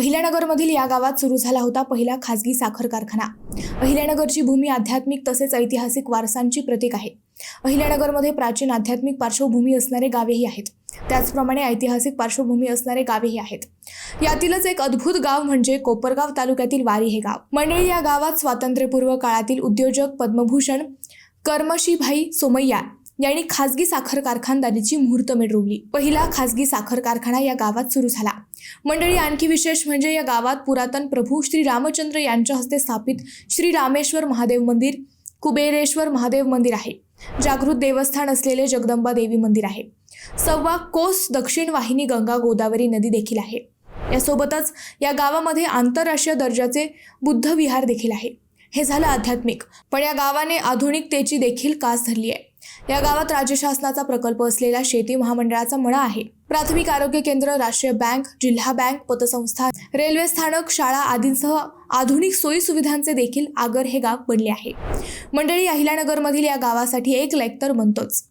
अहिल्यानगरमधील या गावात सुरू झाला होता पहिला खासगी साखर कारखाना. अहिल्यानगरची भूमी आध्यात्मिक तसेच ऐतिहासिक वारसांची प्रतीक आहे. अहिल्यानगरमध्ये प्राचीन आध्यात्मिक पार्श्वभूमी असणारे गावेही आहेत. त्याचप्रमाणे ऐतिहासिक पार्श्वभूमी असणारे गावेही आहेत. यातीलच एक अद्भुत गाव म्हणजे कोपरगाव तालुक्यातील वारी हे गाव. मंडळी या गावात स्वातंत्र्यपूर्व काळातील उद्योजक पद्मभूषण कर्मशीभाई सोमय्या यांनी खासगी साखर कारखानदारीची मुहूर्तमेढ रोवली पहिला खासगी साखर कारखाना या गावात सुरू झाला. मंडळी आणखी विशेष म्हणजे या गावात पुरातन प्रभू श्री रामचंद्र यांच्या हस्ते स्थापित श्री रामेश्वर महादेव मंदिर कुबेरेश्वर महादेव मंदिर आहे. जागृत देवस्थान असलेले जगदंबा देवी मंदिर आहे. सव्वा कोस दक्षिण वाहिनी गंगा गोदावरी नदी देखील आहे. यासोबतच या गावामध्ये आंतरराष्ट्रीय दर्जाचे बुद्ध विहार देखील आहे. हे झालं आध्यात्मिक पण या गावाने आधुनिकतेची देखील कास धरली आहे. या गावात राज्य शासनाचा प्रकल्प असलेला शेती महामंडळाचा मळा आहे. प्राथमिक आरोग्य केंद्र राष्ट्रीय बँक जिल्हा बँक पतसंस्था रेल्वे स्थानक शाळा आदींसह आधुनिक सोयी सुविधांचे देखील आगर हे गाव बनले आहे. मंडळी अहिल्यानगरमधील या गावासाठी एक लेक तर म्हणतोच